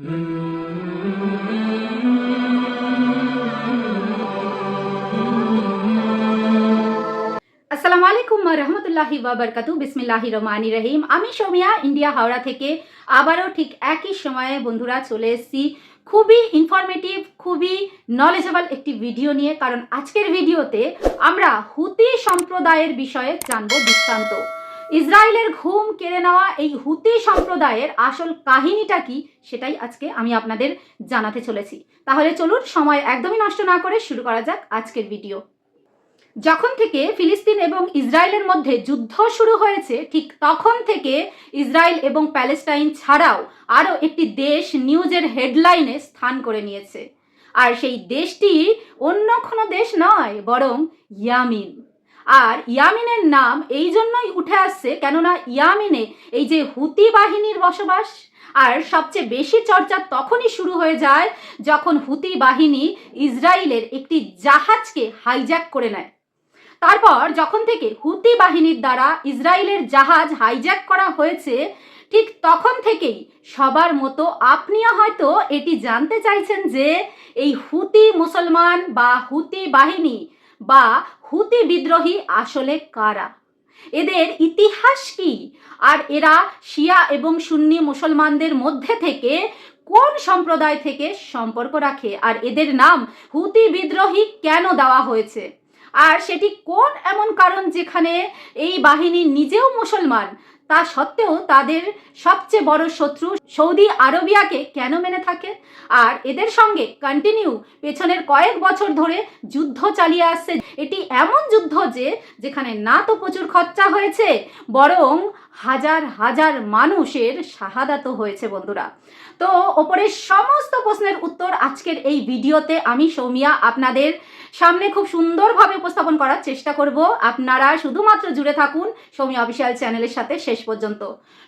আসসালামু আলাইকুম রহমতুল্লাহি বাবরকাতু বিসমিল্লাহি রহমানি রহিম। আমি সৌমিয়া, ইন্ডিয়া হাওড়া থেকে। আবারও ঠিক একই সময়ে বন্ধুরা চলে এসেছি। খুবই ইনফরমেটিভ খুবই নলেজেবল একটি ভিডিও নিয়ে। কারণ আজকের ভিডিওতে আমরা হুতি সম্প্রদায়ের বিষয়ে জানব বৃত্তান্ত ইসরায়েলের ঘুম কেড়ে নেওয়া এই হুতি সম্প্রদায়ের আসল কাহিনীটা কি সেটাই আজকে আমি আপনাদের জানাতে চলেছি। তাহলে চলুন, সময় একদমই নষ্ট না করে শুরু করা যাক আজকের ভিডিও। যখন থেকে ফিলিস্তিন এবং ইসরায়েলের মধ্যে যুদ্ধ শুরু হয়েছে, ঠিক তখন থেকে ইসরায়েল এবং প্যালেস্টাইন ছাড়াও আরও একটি দেশ নিউজের হেডলাইনে স্থান করে নিয়েছে। আর সেই দেশটি অন্য কোনো দেশ নয়, বরং ইয়ামিন। আর ইয়ামিনের নাম এই জন্যই উঠে আসছে কেননা ইয়ামিনে এই যে হুতি বাহিনীর বসবাস আর সবচেয়ে বেশি চর্চা তখনই শুরু হয়ে যায় যখন হুতি বাহিনী ইসরায়েলের একটি জাহাজকে হাইজ্যাক করে নেয়। তারপর যখন থেকে হুতি বাহিনীর দ্বারা ইসরায়েলের জাহাজ হাইজ্যাক করা হয়েছে, ঠিক তখন থেকেই সবার মতো আপনিও হয়তো এটি জানতে চাইছেন যে এই হুতি মুসলমান বা হুতি বাহিনী বা হুতি বিদ্রোহী আসলে কারা? এদের ইতিহাস কি? আর এরা শিয়া এবং সুন্নি মুসলমানদের মধ্যে থেকে কোন সম্প্রদায় থেকে সম্পর্ক রাখে? আর এদের নাম হুতি বিদ্রোহী কেন দেওয়া হয়েছে? আর সেটি কোন এমন কারণ যেখানে এই বাহিনী নিজেও মুসলমান তা সত্ত্বেও তাদের সবচেয়ে বড় শত্রু সৌদি আরবিয়াকে কেন মেনে থাকে? আর এদের সঙ্গে কন্টিনিউ পেছনের কয়েক বছর ধরে যুদ্ধ চালিয়ে আসছে। এটি এমন যুদ্ধ যে, যেখানে না তো প্রচুর খরচা হয়েছে, বরং হাজার হাজার মানুষের শাহাদাত হয়েছে বন্ধুরা। তো ওপরের সমস্ত প্রশ্নের উত্তর আজকের এই ভিডিওতে আমি সৌমিয়া আপনাদের সামনে খুব সুন্দরভাবে উপস্থাপন করার চেষ্টা করব। আপনারা শুধুমাত্র জুড়ে থাকুন সৌমি অফিসিয়াল চ্যানেলের সাথে শেষ পর্যন্ত।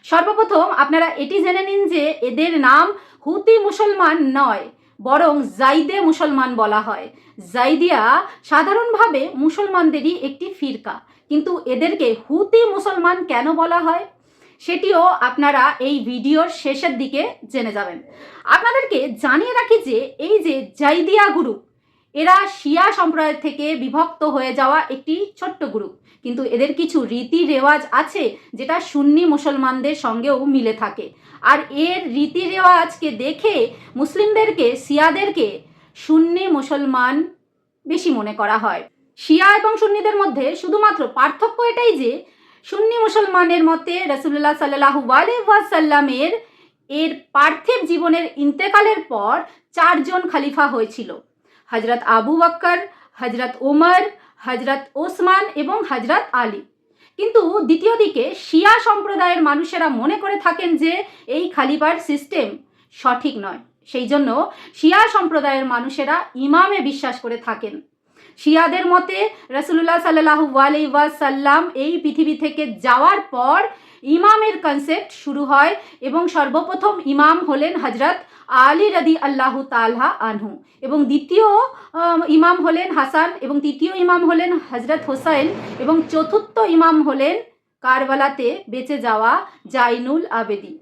সর্বপ্রথম আপনারা এটি জেনে নিন যে এদের নাম হুতি মুসলমান নয়, বরং জাইদে মুসলমান বলা হয়। জাইদিয়া সাধারণভাবে মুসলমানদেরই একটি ফিরকা। কিন্তু এদেরকে হুতি মুসলমান কেন বলা হয়? সেটিও আপনারা এই ভিডিওর শেষের দিকে জেনে যাবেন। আপনাদেরকে জানিয়ে রাখি যে, এই যে জাইদিয়া গ্রুপ এরা শিয়া সম্প্রদায় থেকে বিভক্ত হয়ে যাওয়া একটি ছোট্ট গ্রুপ। কিন্তু এদের কিছু রীতি রেওয়াজ আছে যেটা সুন্নি মুসলমানদের সঙ্গেও মিলে থাকে। আর এর রীতি রেওয়াজকে দেখে মুসলিমদেরকে, শিয়াদেরকে সুন্নি মুসলমান বেশি মনে করা হয়। শিয়া এবং সুন্নিদের মধ্যে শুধুমাত্র পার্থক্য এটাই যে, সুন্নি মুসলমানের মতে রসুল্লাহ সাল্লাহু ওয়াসাল্লামের, এর পার্থিব জীবনের ইন্তেকালের পর চারজন খালিফা হয়েছিল। হজরত আবু বক্কর হজরত ওমর হজরত ওসমান এবং হজরত আলী। কিন্তু দ্বিতীয় দিকে শিয়া সম্প্রদায়ের মানুষেরা মনে করে থাকেন যে, এই খালিফার সিস্টেম সঠিক নয়। সেই জন্য শিয়া সম্প্রদায়ের মানুষেরা ইমামে বিশ্বাস করে থাকেন। শিয়াদের মতে রসুল্লাহ সাল্লাহু আলি ওয়াসাল্লাম এই পৃথিবী থেকে যাওয়ার পর ইমামের কনসেপ্ট শুরু হয় এবং সর্বপ্রথম ইমাম হলেন হজরত আলী রদি আল্লাহ তালহা আনহু এবং দ্বিতীয় ইমাম হলেন হাসান এবং তৃতীয় ইমাম হলেন হজরত হোসাইন এবং চতুর্থ ইমাম হলেন কারবালাতে বেঁচে যাওয়া জাইনুল আবেদি।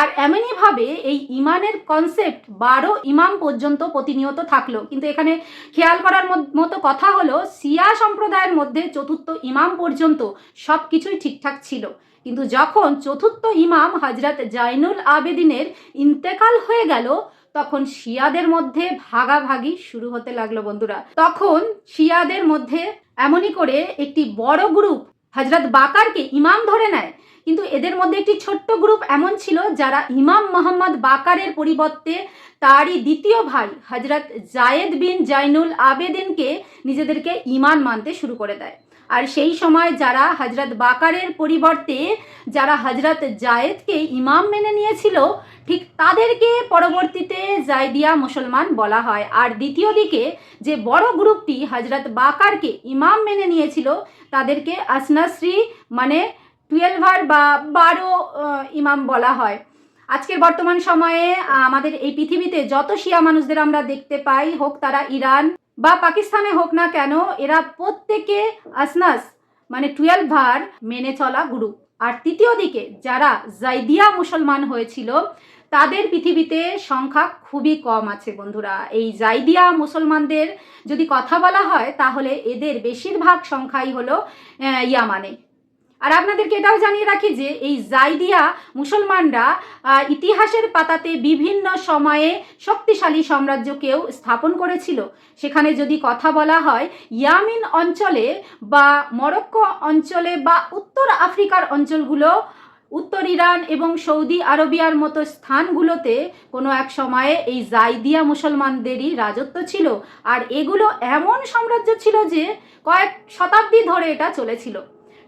আর এমনইভাবে এই ইমানের কনসেপ্ট বারো ইমাম পর্যন্ত প্রতিনিয়ত থাকল। কিন্তু এখানে খেয়াল করার মতো কথা হলো সিয়া সম্প্রদায়ের মধ্যে চতুর্থ ইমাম পর্যন্ত সব কিছুই ঠিকঠাক ছিল। কিন্তু যখন চতুর্থ ইমাম হজরত জাইনুল আবেদিনের ইন্তেকাল হয়ে গেল, তখন শিয়াদের মধ্যে ভাগাভাগি শুরু হতে লাগল বন্ধুরা। তখন শিয়াদের মধ্যে এমনই করে একটি বড় গ্রুপ হজরত বাকারকে ইমাম ধরে নেয়। কিন্তু এদের মধ্যে একটি ছোট্ট গ্রুপ এমন ছিল যারা ইমাম মোহাম্মদ বাকারের পরিবর্তে তারই দ্বিতীয় ভাই হজরত জায়েদ বিন জাইনুল আবেদিনকে নিজেদেরকে ইমান মানতে শুরু করে দেয়। আর সেই সময় যারা হজরত বাকারের পরিবর্তে যারা হজরত জায়েদকে ইমাম মেনে নিয়েছিল, ঠিক তাদেরকে পরবর্তীতে জায়দিয়া মুসলমান বলা হয়। আর দ্বিতীয় দিকে যে বড় গ্রুপটি হজরত বাকারকে ইমাম মেনে নিয়েছিল, তাদেরকে আসনাশ্রী মানে টুয়েলভার বা বারো ইমাম বলা হয়। আজকের বর্তমান সময়ে আমাদের এই পৃথিবীতে যত শিয়া মানুষদের আমরা দেখতে পাই, হোক তারা ইরান বা পাকিস্তানে হোক না কেন, এরা প্রত্যেকে আসনাস মানে টুয়েলভ ভার মেনে চলা গ্রুপ আর তৃতীয় দিকে, যারা জাইদিয়া মুসলমান হয়েছিল, তাদের পৃথিবীতে সংখ্যা খুবই কম আছে বন্ধুরা। এই জাইদিয়া মুসলমানদের যদি কথা বলা হয়, তাহলে এদের বেশিরভাগ সংখ্যাই হলো ইয়ামানে। আর আপনাদেরকে এটাও জানিয়ে রাখি যে এই জাইদিয়া মুসলমানরা ইতিহাসের পাতাতে বিভিন্ন সময়ে শক্তিশালী সাম্রাজ্যকেও স্থাপন করেছিল। সেখানে যদি কথা বলা হয়, ইয়ামিন অঞ্চলে বা মরক্কো অঞ্চলে বা উত্তর আফ্রিকার অঞ্চলগুলো, উত্তর ইরান এবং সৌদি আরবিয়ার মতো স্থানগুলোতে কোনো এক সময়ে এই জাইদিয়া মুসলমানদেরই রাজত্ব ছিল। আর এগুলো এমন সাম্রাজ্য ছিল যে কয়েক শতাব্দী ধরে এটা চলেছিল।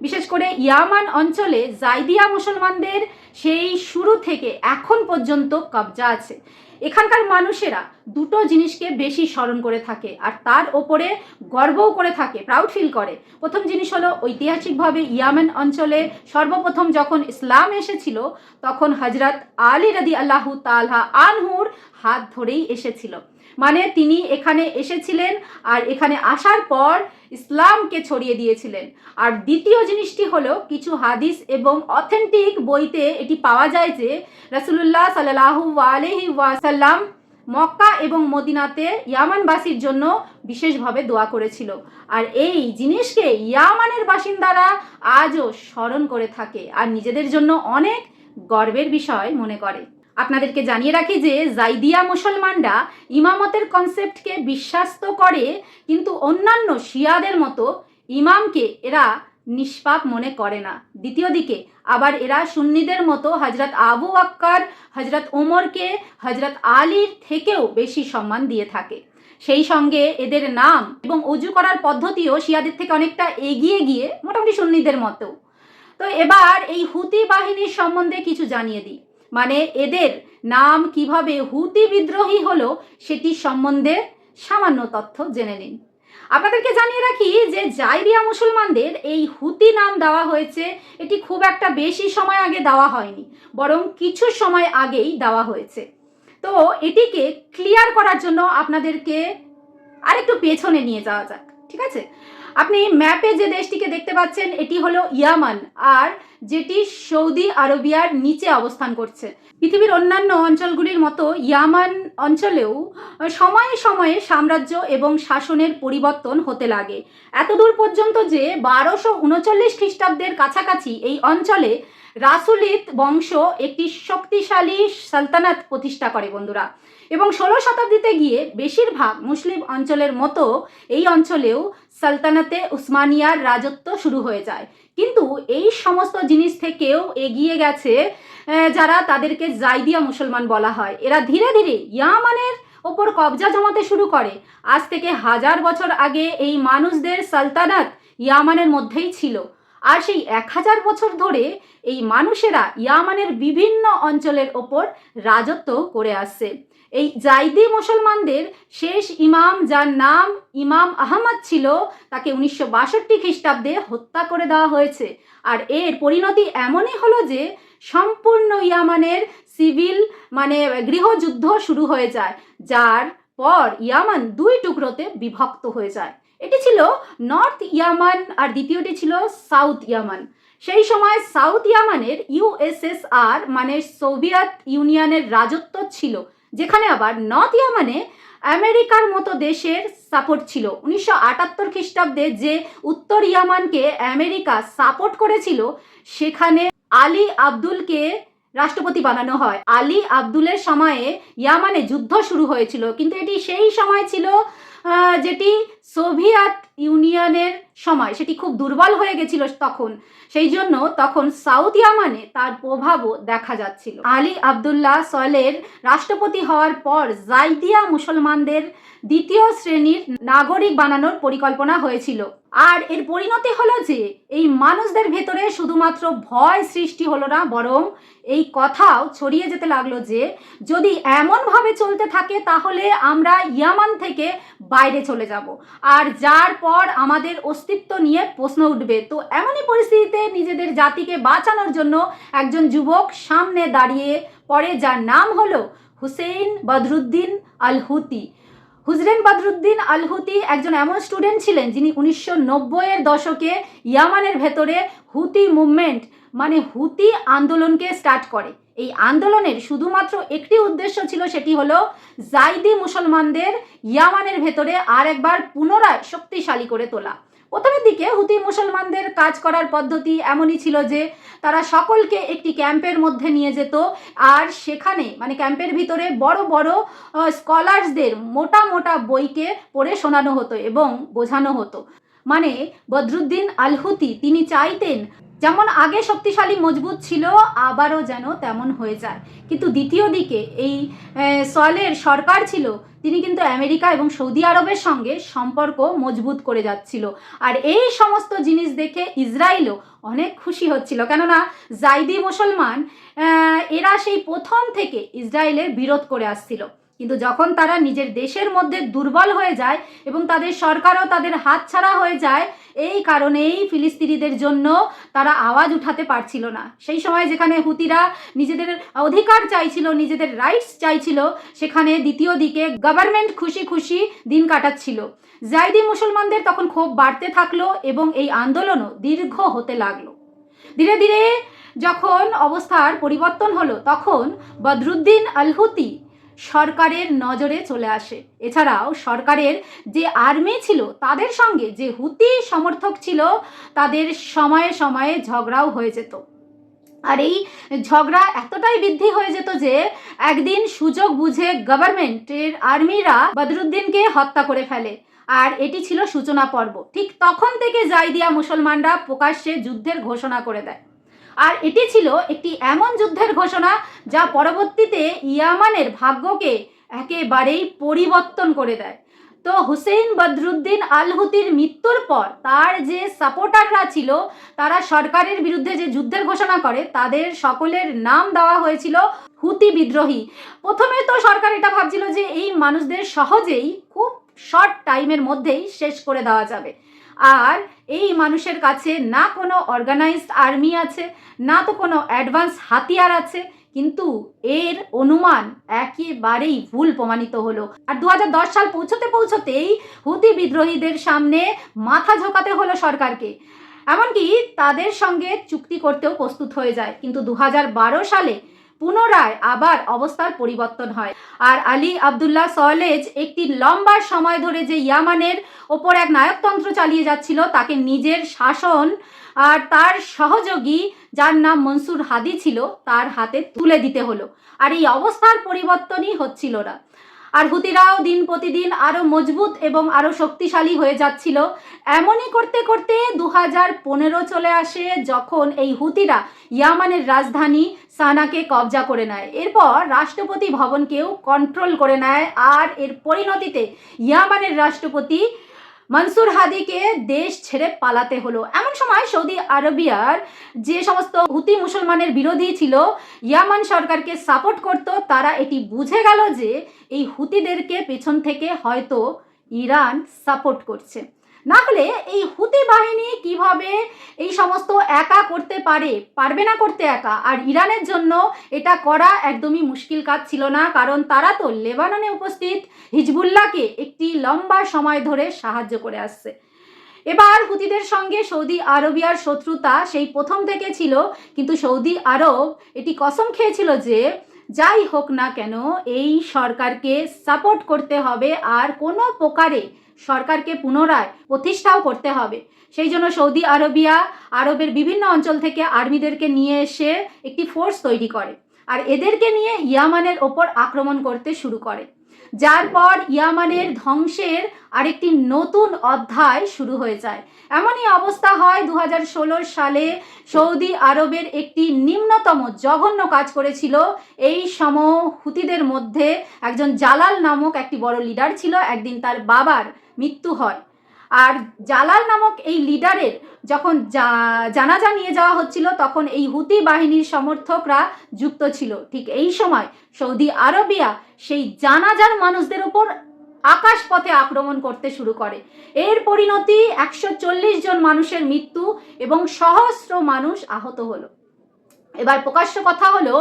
বিশেষ করে ইয়ামান অঞ্চলে জাইদিয়া মুসলমানদের সেই শুরু থেকে এখন পর্যন্ত কবজা আছে। এখানকার মানুষেরা দুটো জিনিসকে বেশি স্মরণ করে থাকে আর তার ওপরে গর্বও করে থাকে প্রাউড ফিল করে। প্রথম জিনিস হলো ঐতিহাসিকভাবে ইয়ামেন অঞ্চলে সর্বপ্রথম যখন ইসলাম এসেছিল, তখন হজরত আলী রাদি আল্লাহু তালহা আনহুর হাত ধরেই এসেছিল। মানে তিনি এখানে এসেছিলেন আর এখানে আসার পর ইসলামকে ছড়িয়ে দিয়েছিলেন। আর দ্বিতীয় জিনিসটি হলো কিছু হাদিস এবং অথেন্টিক বইতে এটি পাওয়া যায় যে রাসুলুল্লাহ সাল্লাহু আলহি ওয়াসাল্লাম মক্কা এবং মদিনাতে ইয়ামানবাসীর জন্য বিশেষভাবে দোয়া করেছিল। আর এই জিনিসকে ইয়ামানের বাসিন্দারা আজও স্মরণ করে থাকে আর নিজেদের জন্য অনেক গর্বের বিষয় মনে করে। আপনাদেরকে জানিয়ে রাখি যে জাইদিয়া মুসলমানরা ইমামতের কনসেপ্টকে বিশ্বাস তো করে, কিন্তু অন্যান্য শিয়াদের মতো ইমামকে এরা নিষ্পাপ মনে করে না। দ্বিতীয় দিকে, আবার এরা সুন্নিদের মতো হজরত আবু আক্কার হজরত ওমরকে হজরত আলীর থেকেও বেশি সম্মান দিয়ে থাকে। সেই সঙ্গে এদের নাম এবং অজু করার পদ্ধতিও শিয়াদের থেকে অনেকটা এগিয়ে গিয়ে মোটামুটি সুন্নিদের মতো। তো এবার এই হুতি বাহিনীর সম্বন্ধে কিছু জানিয়ে দিই। মানে এদের নাম কীভাবে হুতি বিদ্রোহী হলো সেটি সম্বন্ধে সামান্য তথ্য জেনে নিন। আপনাদেরকে জানিয়ে রাখি যে জাইরিয়া মুসলমানদের এই হুতি নাম দেওয়া হয়েছে, এটি খুব একটা বেশি সময় আগে দেওয়া হয়নি, বরং কিছু সময় আগেই দেওয়া হয়েছে। তো এটিকে ক্লিয়ার করার জন্য আপনাদেরকে আরেকটু পেছনে নিয়ে যাওয়া যাক, ঠিক আছে? আপনি ম্যাপে যে দেশটিকে দেখতে পাচ্ছেন, এটি হলো ইয়ামান, আর যেটি সৌদি আরবিয়ার নিচে অবস্থান করছে। পৃথিবীর অন্যান্য অঞ্চলগুলির মতো ইয়ামান অঞ্চলেও সময়ে সময়ে সাম্রাজ্য এবং শাসনের পরিবর্তন হতে লাগে। এতদূর পর্যন্ত যে বারোশো উনচল্লিশ খ্রিস্টাব্দের কাছাকাছি এই অঞ্চলে রাসুলিত বংশ একটি শক্তিশালী সালতানাত প্রতিষ্ঠা করে বন্ধুরা। এবং ষোলো শতাব্দীতে গিয়ে বেশিরভাগ মুসলিম অঞ্চলের মতো এই অঞ্চলেও সালতানাতে উসমানিয়ার রাজত্ব শুরু হয়ে যায়। কিন্তু এই সমস্ত জিনিস থেকেও এগিয়ে গেছে যারা তাদেরকে জাইদিয়া মুসলমান বলা হয়। এরা ধীরে ধীরে ইয়ামানের ওপর কবজা জমাতে শুরু করে। আজ থেকে হাজার বছর আগে এই মানুষদের সালতানাত ইয়ামানের মধ্যেই ছিল। আর সেই এক হাজার বছর ধরে এই মানুষেরা ইয়ামানের বিভিন্ন অঞ্চলের ওপর রাজত্ব করে আসছে। এই জাইদি মুসলমানদের শেষ ইমাম যার নাম ইমাম আহমদ ছিল, তাকে উনিশশো বাষট্টি খ্রিস্টাব্দে হত্যা করে দেওয়া হয়েছে। আর এর পরিণতি এমনই হলো যে, সম্পূর্ণ ইয়ামানের সিভিল মানে গৃহযুদ্ধ শুরু হয়ে যায়, যার পর ইয়ামান দুই টুকরোতে বিভক্ত হয়ে যায়। এটি ছিল নর্থ ইয়ামান আর দ্বিতীয়টি ছিল সাউথ ইয়ামান। সেই সময় সাউথ ইয়ামানের ইউএসএসআর মানে সোভিয়েত ইউনিয়নের রাজত্ব ছিল। যেখানে আবার নর্থ ইয়ামানে আমেরিকার মতো দেশের সাপোর্ট ছিল। উনিশশো আটাত্তর খ্রিস্টাব্দে যে উত্তর ইয়ামানকে আমেরিকা সাপোর্ট করেছিল, সেখানে আলী আব্দুলকে রাষ্ট্রপতি বানানো হয়। আলী আব্দুলের সময়ে ইয়ামানে যুদ্ধ শুরু হয়েছিল, কিন্তু এটি সেই সময় ছিল যেটি সোভিয়েত ইউনিয়নের সময় সেটি খুব দুর্বল হয়ে গেছিল তখন। সেই জন্য তখন সাউথ ইয়ামানে তার প্রভাবও দেখা যাচ্ছিল। আলী আবদুল্লাহ সলের রাষ্ট্রপতি হওয়ার পর জাইদিয়া মুসলমানদের দ্বিতীয় শ্রেণির নাগরিক বানানোর পরিকল্পনা হয়েছিল। আর এর পরিণতি হলো যে, এই মানুষদের ভেতরে শুধুমাত্র ভয় সৃষ্টি হলো না, বরং এই কথাও ছড়িয়ে যেতে লাগল যে, যদি এমনভাবে চলতে থাকে তাহলে আমরা ইয়ামান থেকে বাইরে চলে যাব। আর যার পর আমাদের অস্তিত্ব নিয়ে প্রশ্ন উঠবে। তো এমনই পরিস্থিতিতে নিজেদের জাতিকে বাঁচানোর জন্য একজন যুবক সামনে দাঁড়িয়ে পড়ে, যার নাম হলো হুসেইন বদরুদ্দিন আল হুতি হুজরেন বদরুদ্দিন আল হুতি একজন এমন স্টুডেন্ট ছিলেন যিনি উনিশশো নব্বইয়ের দশকে ইয়ামানের ভেতরে হুতি মুভমেন্ট মানে হুতি আন্দোলনকে স্টার্ট করে। এই আন্দোলনের শুধুমাত্র একটি উদ্দেশ্য ছিল সেটি হলো জাইদি মুসলমানদের ইয়ামানের ভেতরে আর একবার পুনরায় শক্তিশালী করে তোলা। প্রথমের দিকে হুতি মুসলমানদের কাজ করার পদ্ধতি এমনই ছিল যে তারা সকলকে একটি ক্যাম্পের মধ্যে নিয়ে যেত আর সেখানে মানে ক্যাম্পের ভিতরে বড় বড় স্কলার্সদের মোটা মোটা বইকে পড়ে শোনানো হতো এবং বোঝানো হতো। মানে বদরুদ্দিন আলহুতি, তিনি চাইতেন যেমন আগে শক্তিশালী, মজবুত ছিল, আবারও যেন তেমন হয়ে যায়। কিন্তু দ্বিতীয় দিকে এই সলের সরকার ছিল, তিনি কিন্তু আমেরিকা এবং সৌদি আরবের সঙ্গে সম্পর্ক মজবুত করে যাচ্ছিল। আর এই সমস্ত জিনিস দেখে ইসরায়েলও অনেক খুশি হচ্ছিল। কেননা জাইদি মুসলমান এরা সেই প্রথম থেকে ইসরায়েলের বিরোধ করে আসছিল। কিন্তু যখন তারা নিজের দেশের মধ্যে দুর্বল হয়ে যায় এবং তাদের সরকারও তাদের হাতছাড়া হয়ে যায়, এই কারণেই ফিলিস্তিনিদের জন্য তারা আওয়াজ উঠাতে পারছিল না। সেই সময় যেখানে হুতিরা নিজেদের অধিকার চাইছিল, নিজেদের রাইটস চাইছিল, সেখানে দ্বিতীয় দিকে গভর্নমেন্ট খুশি খুশি দিন কাটাচ্ছিল। জাইদি মুসলমানদের তখন ক্ষোভ বাড়তে থাকল এবং এই আন্দোলনও দীর্ঘ হতে লাগল। ধীরে ধীরে যখন অবস্থার পরিবর্তন হলো, তখন বদরুদ্দিন আলহুতি সরকারের নজরে চলে আসে। এছাড়াও সরকারের যে আর্মি ছিল, তাদের সঙ্গে যে হুতি সমর্থক ছিল, তাদের সময়ে সময়ে ঝগড়াও হয়ে যেত। আর এই ঝগড়া এতটাই বৃদ্ধি হয়ে যেত যে, একদিন সুযোগ বুঝে গভর্নমেন্টের আর্মিরা বদরুদ্দিনকে হত্যা করে ফেলে। আর এটি ছিল সূচনা পর্ব। ঠিক তখন থেকে জাইদিয়া মুসলমানরা প্রকাশ্যে যুদ্ধের ঘোষণা করে দেয়। আর এটি ছিল একটি এমন যুদ্ধের ঘোষণা যা পরবর্তীতে ইয়ামানের ভাগ্যকে একেবারেই পরিবর্তন করে দেয়। তো হুসেইন বদরুদ্দিন আলহুতির মৃত্যুর পর তার যে সাপোর্টাররা ছিল, তারা সরকারের বিরুদ্ধে যে যুদ্ধের ঘোষণা করে, তাদের সকলের নাম দেওয়া হয়েছিল হুতি বিদ্রোহী। প্রথমে তো সরকার এটা ভাবছিল যে এই মানুষদের সহজেই খুব শর্ট টাইমের মধ্যেই শেষ করে দেওয়া যাবে। আর এই মানুষের কাছে না কোনো অর্গানাইজড আর্মি আছে, না তো কোনো অ্যাডভান্স হাতিয়ার আছে, কিন্তু এর অনুমান একেবারেই ভুল প্রমাণিত হলো। আর দু হাজার দশ সাল পৌঁছতে পৌঁছতেই হুতি বিদ্রোহীদের সামনে মাথা ঝোকাতে হলো সরকারকে। এমনকি তাদের সঙ্গে চুক্তি করতেও প্রস্তুত হয়ে যায়। কিন্তু দু হাজার বারো সালে পুনরায় আবার অবস্থার পরিবর্তন হয়। আর আলী আবদুল্লাহ সলেজ একটি লম্বা সময় ধরে যে ইয়ামানের ওপর এক নায়কতন্ত্র চালিয়ে যাচ্ছিল, তাকে নিজের শাসন আর তার সহযোগী, যার নাম মনসুর হাদি ছিল, তার হাতে তুলে দিতে হলো। আর এই অবস্থার পরিবর্তনই হচ্ছিল না। আর হুতিরাও দিন প্রতিদিন আরও মজবুত এবং আরও শক্তিশালী হয়ে যাচ্ছিল। এমনই করতে করতে দু হাজার পনেরো চলে আসে যখন এই হুতিরা ইয়ামানের রাজধানী সানাকে কবজা করে নেয়। এরপর রাষ্ট্রপতি ভবনকেও কন্ট্রোল করে নেয় আর এর পরিণতিতে ইয়ামানের রাষ্ট্রপতি মনসুর হাদিকে দেশ ছেড়ে পালাতে হলো। এমন সময় সৌদি আরবিয়ার যে সমস্ত হুতি মুসলমানের বিরোধী ছিল, ইয়ামান সরকারকে সাপোর্ট করত, তারা এটি বুঝে গেল যে এই হুতিদেরকে পেছন থেকে হয়তো ইরান সাপোর্ট করছে। না হলে এই হুতি বাহিনী কীভাবে এই সমস্ত একা করতে পারে? পারবে না করতে একা। আর ইরানের জন্য এটা করা একদমই মুশকিল কাজ ছিল না, কারণ তারা তো লেবাননে উপস্থিত। হিজবুল্লাহকে একটি লম্বা সময় ধরে সাহায্য করে আসছে। এবার হুতিদের সঙ্গে সৌদি আরবিয়ার শত্রুতা সেই প্রথম থেকে ছিল, কিন্তু সৌদি আরব এটি কসম খেয়েছিল যে, যাই হোক না কেন, এই সরকারকে সাপোর্ট করতে হবে। আর কোনো প্রকারে সরকারকে পুনরায় প্রতিষ্ঠাও করতে হবে। সেই জন্য সৌদি আরবিয়া, আরবের বিভিন্ন অঞ্চল থেকে আর্মিদেরকে নিয়ে এসে একটি ফোর্স তৈরি করে আর এদেরকে নিয়ে ইয়ামানের ওপর আক্রমণ করতে শুরু করে। যার পর ইয়ামানের ধ্বংসের আরেকটি নতুন অধ্যায় শুরু হয়ে যায়। এমনই অবস্থা হয় দু হাজার ষোলো সালে সৌদি আরবের একটি নিম্নতম জঘন্য কাজ করেছিল। এই সম হুতিদের মধ্যে একজন জালাল নামক একটি বড় লিডার ছিল। একদিন তার বাবার মৃত্যু হয়। আর জালাল নামক এই লিডারের যখন জানাজা নিয়ে যাওয়া হচ্ছিল, তখন এই হুতি বাহিনীর সমর্থকরা যুক্ত ছিল। ঠিক এই সময় সৌদি আরবিয়া সেই জানাজার মানুষদের উপর আকাশপথে আক্রমণ করতে শুরু করে। এর পরিণতি একশো চল্লিশ জন মানুষের মৃত্যু এবং সহস্র মানুষ আহত হলো। এবার প্রকাশ্য কথা হলো,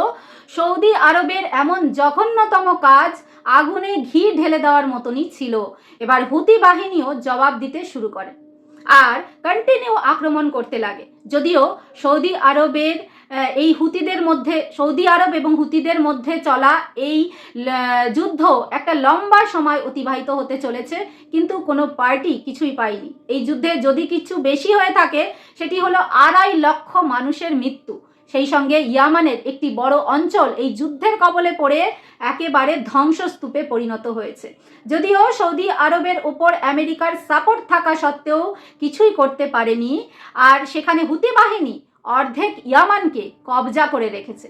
সৌদি আরবের এমন জঘন্যতম কাজ আগুনে ঘি ঢেলে দেওয়ার মতনই ছিল। এবার হুতি বাহিনীও জবাব দিতে শুরু করে। আর কন্টিনিউ আক্রমণ করতে লাগে। যদিও সৌদি আরবের এই হুতিদের মধ্যে, সৌদি আরব এবং হুতিদের মধ্যে চলা এই যুদ্ধ একটা লম্বা সময় অতিবাহিত হতে চলেছে, কিন্তু কোনো পার্টি কিছুই পায়নি। এই যুদ্ধে যদি কিছু বেশি হয়ে থাকে, সেটি হলো আড়াই লক্ষ মানুষের মৃত্যু। সেই সঙ্গে ইয়ামানের একটি বড় অঞ্চল এই যুদ্ধের কবলে পড়ে একেবারে ধ্বংসস্তূপে পরিণত হয়েছে। যদিও সৌদি আরবের ওপর আমেরিকার সাপোর্ট থাকা সত্ত্বেও কিছুই করতে পারেনি আর সেখানে হুতি বাহিনী অর্ধেক ইয়ামানকে কবজা করে রেখেছে।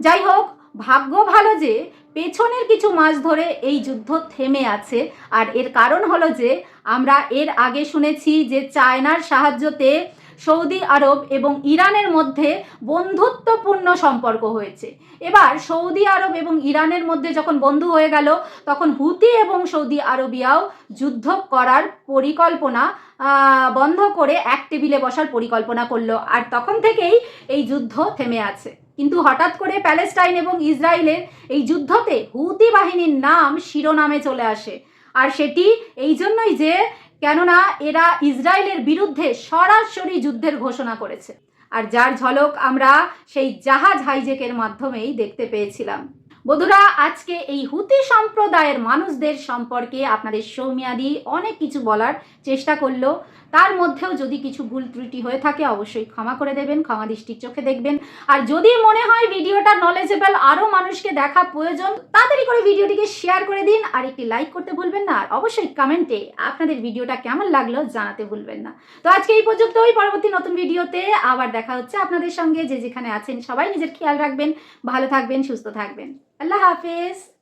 যাই হোক, ভাগ্য ভালো যে পেছনের কিছু মাস ধরে এই যুদ্ধ থেমে আছে আর এর কারণ হলো যে আমরা এর আগে শুনেছি যে চায়নার সাহায্যতে সৌদি আরব এবং ইরানের মধ্যে বন্ধুত্বপূর্ণ সম্পর্ক হয়েছে। এবার সৌদি আরব এবং ইরানের মধ্যে যখন বন্ধু হয়ে গেল, তখন হুতি এবং সৌদি আরবিয়াও যুদ্ধ করার পরিকল্পনা বন্ধ করে এক টেবিলে বসার পরিকল্পনা করল। আর তখন থেকেই এই যুদ্ধ থেমে আছে। কিন্তু হঠাৎ করে প্যালেস্টাইন এবং ইসরায়েলের এই যুদ্ধতে হুতি বাহিনীর নাম শিরোনামে চলে আসে। আর সেটি এই জন্যই যে কেননা এরা ইসরায়েলের বিরুদ্ধে সরাসরি যুদ্ধের ঘোষণা করেছে। আর যার ঝলক আমরা সেই জাহাজ হাইজেকের মাধ্যমেই দেখতে পেয়েছিলাম। বন্ধুরা, আজকে এই হুতি সম্প্রদায়ের মানুষদের সম্পর্কে আপনাদের সৌমিয়াদি অনেক কিছু বলার চেষ্টা করল। তার মধ্যেও যদি কিছু ভুল ত্রুটি হয়ে থাকে, অবশ্যই ক্ষমা করে দেবেন, ক্ষমা দৃষ্টির চোখে দেখবেন। আর যদি মনে হয় ভিডিওটা নলেজেবল আরও মানুষকে দেখা প্রয়োজন, তাড়াতাড়ি করে ভিডিওটিকে শেয়ার করে দিন আর একটি লাইক করতে ভুলবেন না। আর অবশ্যই কমেন্টে আপনাদের ভিডিওটা কেমন লাগল জানাতে ভুলবেন না। তো আজকে এই পর্যন্তই। পরবর্তী নতুন ভিডিওতে আবার দেখা হচ্ছে আপনাদের সঙ্গে। যে যেখানে আছেন, সবাই নিজের খেয়াল রাখবেন। ভালো থাকবেন, সুস্থ থাকবেন। আল্লাহ হাফেজ।